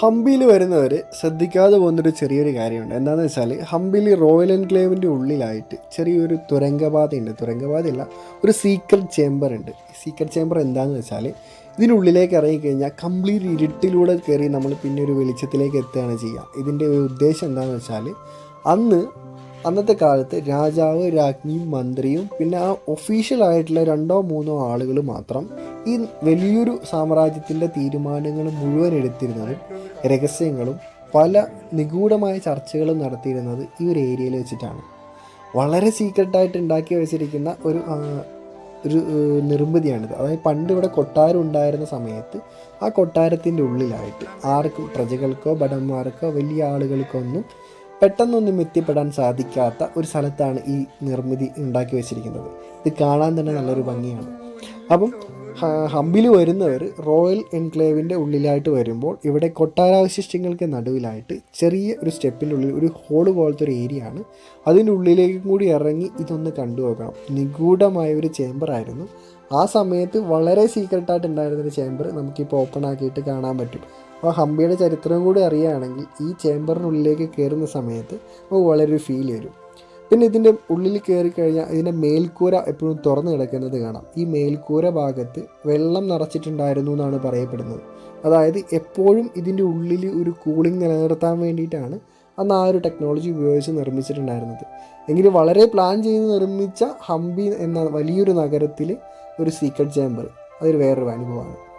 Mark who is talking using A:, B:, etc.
A: ഹംപിയിൽ വരുന്നവർ ശ്രദ്ധിക്കാതെ പോകുന്നൊരു ചെറിയൊരു കാര്യമുണ്ട്. എന്താണെന്ന് വെച്ചാൽ ഹംപിയിൽ റോയൽ എൻക്ലേവിന്റെ ഉള്ളിലായിട്ട് ചെറിയൊരു തുരങ്കപാതയുണ്ട്. തുരങ്കപാതയല്ല ഒരു സീക്രട്ട് ചേംബർ ഉണ്ട്. സീക്രട്ട് ചേംബർ എന്താണെന്ന് വെച്ചാൽ ഇതിനുള്ളിലേക്ക് ഇറങ്ങിക്കഴിഞ്ഞാൽ കംപ്ലീറ്റ് ഇരുട്ടിലൂടെ കയറി നമ്മൾ പിന്നെ ഒരു വെളിച്ചത്തിലേക്ക് എത്തുകയാണ് ചെയ്യുക. ഇതിന്റെ ഉദ്ദേശം എന്താണെന്ന് വെച്ചാൽ അന്ന് അന്നത്തെ കാലത്ത് രാജാവ് രാജ്ഞിയും മന്ത്രിയും പിന്നെ ആ ഒഫീഷ്യൽ ആയിട്ടുള്ള രണ്ടോ മൂന്നോ ആളുകൾ മാത്രം ഈ വലിയൊരു സാമ്രാജ്യത്തിന്റെ തീരുമാനങ്ങൾ മുഴുവൻ എടുത്തിരുന്നത് രഹസ്യങ്ങളും പല നിഗൂഢമായ ചർച്ചകളും നടത്തിയിരുന്നത് ഈ ഒരു ഏരിയയിൽ വെച്ചിട്ടാണ്. വളരെ സീക്രട്ടായിട്ട് ഉണ്ടാക്കി വെച്ചിരിക്കുന്ന ഒരു ഒരു നിർമ്മിതിയാണിത്. അതായത് പണ്ട് ഇവിടെ കൊട്ടാരം ഉണ്ടായിരുന്ന സമയത്ത് ആ കൊട്ടാരത്തിന്റെ ഉള്ളിലായിട്ട് ആർക്കും പ്രജകൾക്കോ ഭടന്മാർക്കോ വലിയ ആളുകൾക്കോ ഒന്നും പെട്ടെന്നൊന്നും എത്തിപ്പെടാൻ സാധിക്കാത്ത ഒരു സ്ഥലത്താണ് ഈ നിർമ്മിതി ഉണ്ടാക്കി വെച്ചിരിക്കുന്നത്. ഇത് കാണാൻ തന്നെ നല്ലൊരു ഭംഗിയാണ്. അപ്പം ഹമ്പിൽ വരുന്നവർ റോയൽ എൻക്ലേവിന്റെ ഉള്ളിലായിട്ട് വരുമ്പോൾ ഇവിടെ കൊട്ടാരാവശിഷ്ടങ്ങൾക്ക് നടുവിലായിട്ട് ചെറിയ ഒരു സ്റ്റെപ്പിന്റെ ഉള്ളിൽ ഒരു ഹോൾ പോലത്തെ ഒരു ഏരിയ ആണ്. അതിന്റെ ഉള്ളിലേക്കും കൂടി ഇറങ്ങി ഇതൊന്ന് കണ്ടു നോക്കണം നിഗൂഢമായ ഒരു ചേംബർ ആയിരുന്നു ആ സമയത്ത് വളരെ സീക്രട്ടായിട്ട് ഉണ്ടായിരുന്ന ഒരു ചേംബർ നമുക്കിപ്പോൾ ഓപ്പൺ ആക്കിയിട്ട് കാണാൻ പറ്റും. അപ്പോൾ ഹംപിയുടെ ചരിത്രം കൂടി അറിയുകയാണെങ്കിൽ ഈ ചേംബറിനുള്ളിലേക്ക് കയറുന്ന സമയത്ത് നമുക്ക് വളരെ ഒരു ഫീൽ വരും. പിന്നെ ഇതിന്റെ ഉള്ളിൽ കയറി കഴിഞ്ഞാൽ ഇതിന്റെ മേൽക്കൂര എപ്പോഴും തുറന്നു കിടക്കുന്നത് കാണാം. ഈ മേൽക്കൂര ഭാഗത്ത് വെള്ളം നിറച്ചിട്ടുണ്ടായിരുന്നു എന്നാണ് പറയപ്പെടുന്നത്. അതായത് എപ്പോഴും ഇതിന്റെ ഉള്ളിൽ ഒരു കൂളിംഗ് നിലനിർത്താൻ വേണ്ടിയിട്ടാണ് അന്ന് ആ ഒരു ടെക്നോളജി ഉപയോഗിച്ച് നിർമ്മിച്ചിട്ടുണ്ടായിരുന്നത്. എങ്കിലും വളരെ പ്ലാൻ ചെയ്ത് നിർമ്മിച്ച ഹംപി എന്ന വലിയൊരു നഗരത്തിൽ ഒരു സീക്രട്ട് ചേംബർ അതൊരു വേറൊരു അനുഭവമാണ്.